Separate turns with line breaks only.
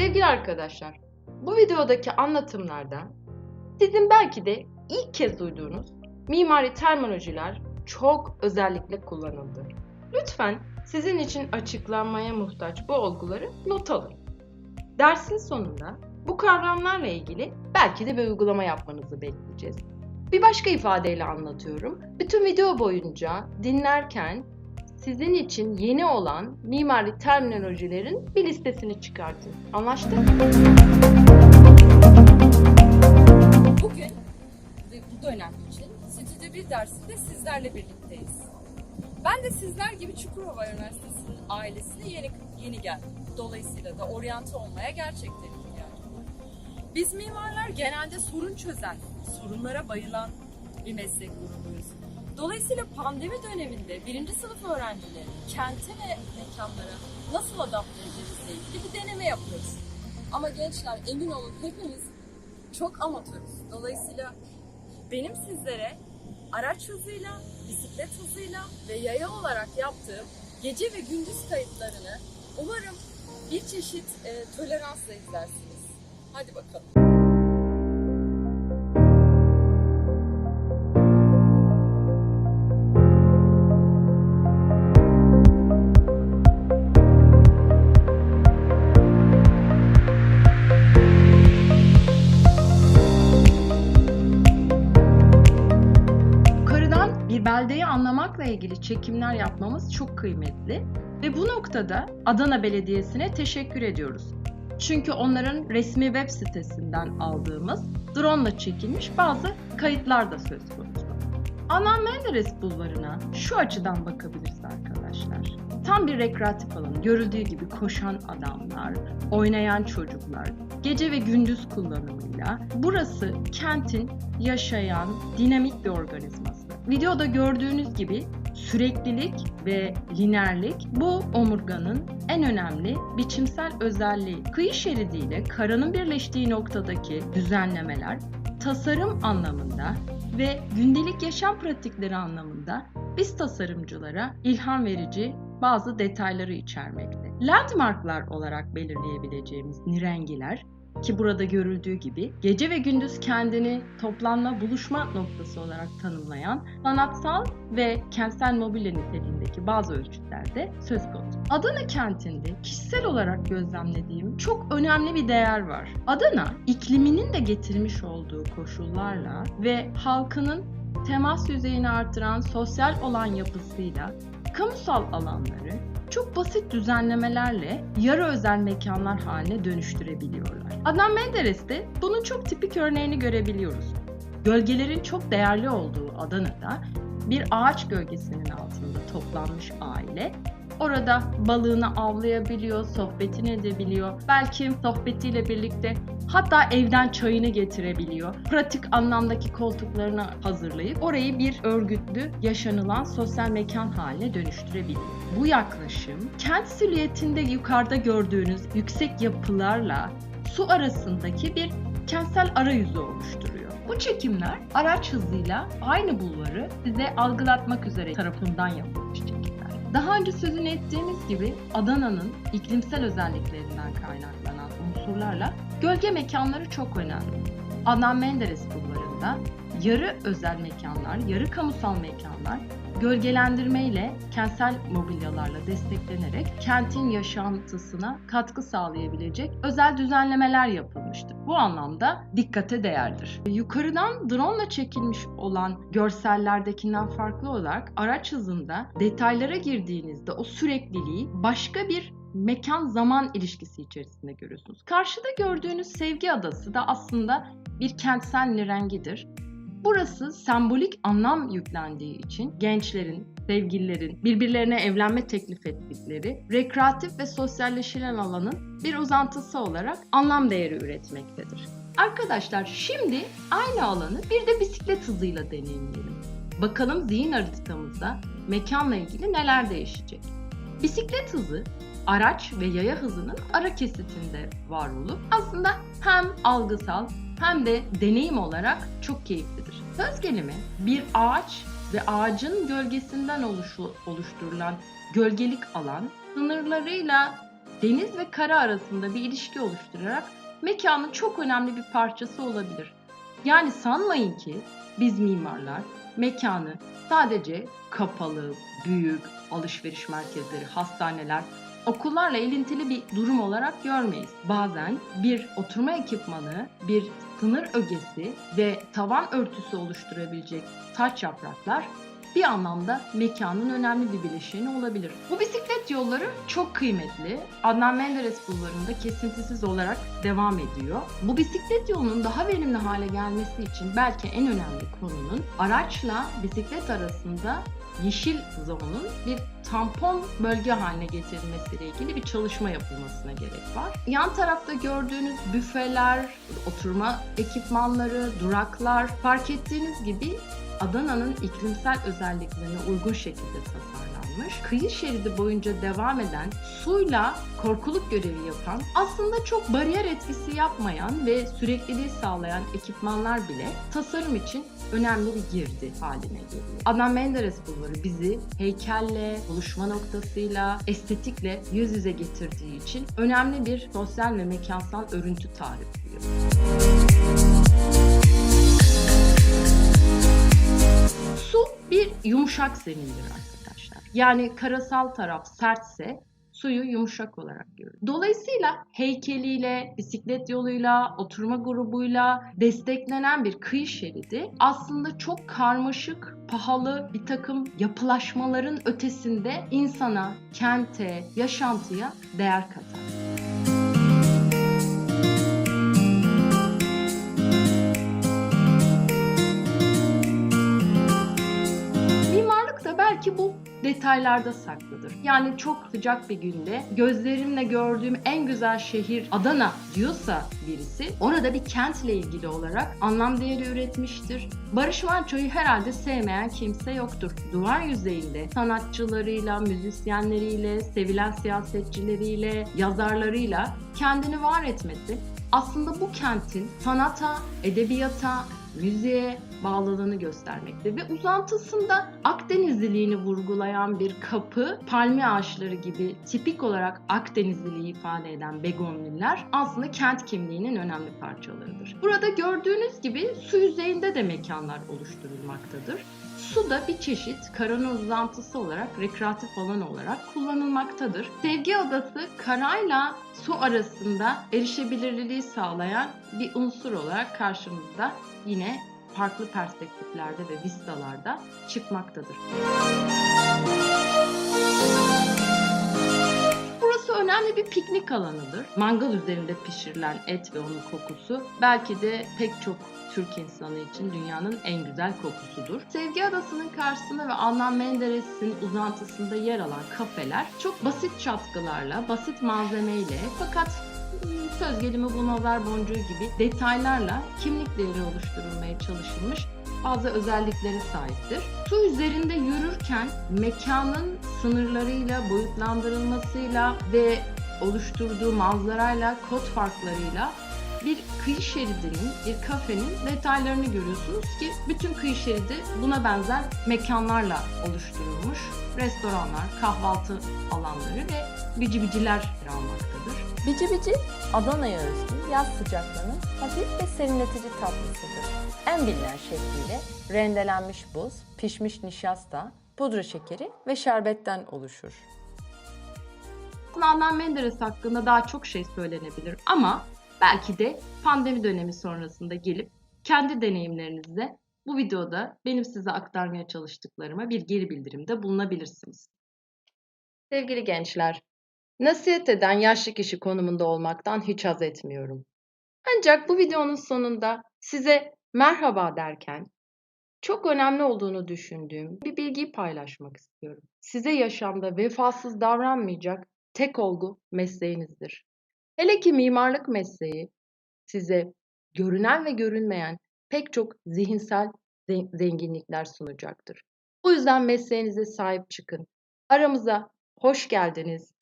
Sevgili arkadaşlar, bu videodaki anlatımlarda sizin belki de ilk kez duyduğunuz mimari terminolojiler çok özellikle kullanıldı. Lütfen sizin için açıklanmaya muhtaç bu olguları not alın. Dersin sonunda bu kavramlarla ilgili belki de bir uygulama yapmanızı bekleyeceğiz. Bir başka ifadeyle anlatıyorum. Bütün video boyunca dinlerken sizin için yeni olan mimari terminolojilerin bir listesini çıkartın. Anlaştık?
Bugün ve bu dönem için Stüdyo 1 dersinde sizlerle birlikteyiz. Ben de sizler gibi Çukurova Üniversitesi'nin ailesine yeni yeni geldim. Dolayısıyla da oryante olmaya gerçekten ihtiyacım. Biz mimarlar genelde sorun çözen, sorunlara bayılan bir meslek grubuyuz. Dolayısıyla pandemi döneminde birinci sınıf öğrencileri kente ve mekanlara nasıl adapte edeceğizle ilgili bir deneme yapıyoruz. Ama gençler emin olun hepimiz çok amatörüz. Dolayısıyla benim sizlere araç hızıyla, bisiklet hızıyla ve yaya olarak yaptığım gece ve gündüz kayıtlarını umarım bir çeşit e, toleransla izlersiniz. Hadi bakalım.
Anlamakla ilgili çekimler yapmamız çok kıymetli ve bu noktada Adana Belediyesi'ne teşekkür ediyoruz. Çünkü onların resmi web sitesinden aldığımız drone ile çekilmiş bazı kayıtlar da söz konusu. Adnan Menderes Bulvarı'na şu açıdan bakabiliriz arkadaşlar. Tam bir rekreatif alan. Görüldüğü gibi koşan adamlar, oynayan çocuklar, gece ve gündüz kullanımıyla burası kentin yaşayan dinamik bir organizması. Videoda gördüğünüz gibi süreklilik ve linerlik bu omurganın en önemli biçimsel özelliği. Kıyı şeridiyle karanın birleştiği noktadaki düzenlemeler tasarım anlamında ve gündelik yaşam pratikleri anlamında biz tasarımcılara ilham verici bazı detayları içermekte. Landmarklar olarak belirleyebileceğimiz nirengiler ki burada görüldüğü gibi gece ve gündüz kendini toplanma buluşma noktası olarak tanımlayan sanatsal ve kentsel mobilya niteliğindeki bazı ölçütlerde söz konusu. Adana kentinde kişisel olarak gözlemlediğim çok önemli bir değer var. Adana ikliminin de getirmiş olduğu koşullarla ve halkının temas yüzeyini artıran sosyal olan yapısıyla kamusal alanları çok basit düzenlemelerle yarı özel mekanlar haline dönüştürebiliyorlar. Adnan Menderes'te bunun çok tipik örneğini görebiliyoruz. Gölgelerin çok değerli olduğu Adana'da bir ağaç gölgesinin altında toplanmış aile orada balığını avlayabiliyor, sohbetini edebiliyor. Belki sohbetiyle birlikte hatta evden çayını getirebiliyor. Pratik anlamdaki koltuklarını hazırlayıp orayı bir örgütlü, yaşanılan sosyal mekan haline dönüştürebiliyor. Bu yaklaşım kent silüetinde yukarıda gördüğünüz yüksek yapılarla su arasındaki bir kentsel arayüzü oluşturuyor. Bu çekimler araç hızıyla aynı bulvarı size algılatmak üzere tarafından yapılmış çekimler. Daha önce sözünü ettiğimiz gibi Adana'nın iklimsel özelliklerinden kaynaklanan unsurlarla gölge mekanları çok önemli. Adnan Menderes bulvarında yarı özel mekanlar, yarı kamusal mekanlar gölgelendirme ile kentsel mobilyalarla desteklenerek kentin yaşantısına katkı sağlayabilecek özel düzenlemeler yapılmıştır. Bu anlamda dikkate değerdir. Yukarıdan drone ile çekilmiş olan görsellerdekinden farklı olarak araç hızında detaylara girdiğinizde o sürekliliği başka bir mekan zaman ilişkisi içerisinde görüyorsunuz. Karşıda gördüğünüz Sevgi Adası da aslında bir kentsel nirengidir. Burası sembolik anlam yüklendiği için gençlerin, sevgililerin birbirlerine evlenme teklif ettikleri rekreatif ve sosyalleşilen alanın bir uzantısı olarak anlam değeri üretmektedir. Arkadaşlar şimdi aynı alanı bir de bisiklet hızıyla deneyimleyelim. Bakalım zihin haritamızda mekanla ilgili neler değişecek. Bisiklet hızı araç ve yaya hızının ara kesitinde var olup aslında hem algısal hem de deneyim olarak çok keyiflidir. Söz gelimi bir ağaç ve ağacın gölgesinden oluşu, oluşturulan gölgelik alan sınırlarıyla deniz ve kara arasında bir ilişki oluşturarak mekanın çok önemli bir parçası olabilir. Yani sanmayın ki biz mimarlar mekanı sadece kapalı, büyük alışveriş merkezleri, hastaneler, okullarla ilintili bir durum olarak görmeyiz. Bazen bir oturma ekipmanı, bir sınır ögesi ve tavan örtüsü oluşturabilecek taç yapraklar bir anlamda mekanın önemli bir bileşeni olabilir. Bu bisiklet yolları çok kıymetli. Adnan Menderes bulvarında kesintisiz olarak devam ediyor. Bu bisiklet yolunun daha verimli hale gelmesi için belki en önemli konunun araçla bisiklet arasında yeşil zonun bir tampon bölge haline getirilmesiyle ilgili bir çalışma yapılmasına gerek var. Yan tarafta gördüğünüz büfeler, oturma ekipmanları, duraklar fark ettiğiniz gibi Adana'nın iklimsel özelliklerine uygun şekilde tasarlanmış. Kıyı şeridi boyunca devam eden suyla korkuluk görevi yapan aslında çok bariyer etkisi yapmayan ve sürekliliği sağlayan ekipmanlar bile tasarım için önemli bir girdi haline geliyor. Adnan Menderes Bulvarı bizi heykelle, buluşma noktasıyla, estetikle yüz yüze getirdiği için önemli bir sosyal ve mekansal örüntü tarifliyor. Yumuşak zemindir arkadaşlar. Yani karasal taraf sertse suyu yumuşak olarak görür. Dolayısıyla heykeliyle, bisiklet yoluyla, oturma grubuyla desteklenen bir kıyı şeridi aslında çok karmaşık, pahalı bir takım yapılaşmaların ötesinde insana, kente, yaşantıya değer katar. Detaylarda saklıdır. Yani çok sıcak bir günde gözlerimle gördüğüm en güzel şehir Adana diyorsa birisi orada bir kentle ilgili olarak anlam değeri üretmiştir. Barış Manço'yu herhalde sevmeyen kimse yoktur. Duvar yüzeyinde sanatçılarıyla, müzisyenleriyle, sevilen siyasetçileriyle, yazarlarıyla kendini var etmesi aslında bu kentin sanata, edebiyata, müziğe bağlılığını göstermekte ve uzantısında Akdenizliliğini vurgulayan bir kapı, palmiye ağaçları gibi tipik olarak Akdenizliliği ifade eden begonviller aslında kent kimliğinin önemli parçalarıdır. Burada gördüğünüz gibi su yüzeyinde de mekanlar oluşturulmaktadır. Su da bir çeşit karanın uzantısı olarak rekreatif alan olarak kullanılmaktadır. Sevgi adası karayla su arasında erişebilirliği sağlayan bir unsur olarak karşımızda yine farklı perspektiflerde ve vistalarda çıkmaktadır. Burası önemli bir piknik alanıdır. Mangal üzerinde pişirilen et ve onun kokusu belki de pek çok Türk insanı için dünyanın en güzel kokusudur. Sevgi Adası'nın karşısında ve Adnan Menderes'in uzantısında yer alan kafeler çok basit çatkılarla, basit malzemeyle fakat söz gelimi nazar boncuğu gibi detaylarla kimlik değeri oluşturulmaya çalışılmış bazı özelliklere sahiptir. Su üzerinde yürürken mekanın sınırlarıyla, boyutlandırılmasıyla ve oluşturduğu manzarayla, kod farklarıyla bir kıyı şeridinin, bir kafenin detaylarını görüyorsunuz ki bütün kıyı şeridi buna benzer mekanlarla oluşturulmuş. Restoranlar, kahvaltı alanları ve bici biciler yer almaktadır.
Bici bici Adana'ya özgü yaz sıcaklığının hafif ve serinletici tatlısıdır. En bilinen şekliyle rendelenmiş buz, pişmiş nişasta, pudra şekeri ve şerbetten oluşur.
Adnan Menderes hakkında daha çok şey söylenebilir ama belki de pandemi dönemi sonrasında gelip kendi deneyimlerinizle bu videoda benim size aktarmaya çalıştıklarıma bir geri bildirimde bulunabilirsiniz. Sevgili gençler, nasihat eden yaşlı kişi konumunda olmaktan hiç haz etmiyorum. Ancak bu videonun sonunda size merhaba derken çok önemli olduğunu düşündüğüm bir bilgiyi paylaşmak istiyorum. Size yaşamda vefasız davranmayacak tek olgu mesleğinizdir. Hele ki mimarlık mesleği size görünen ve görünmeyen pek çok zihinsel zen- zenginlikler sunacaktır. O yüzden mesleğinize sahip çıkın. Aramıza hoş geldiniz,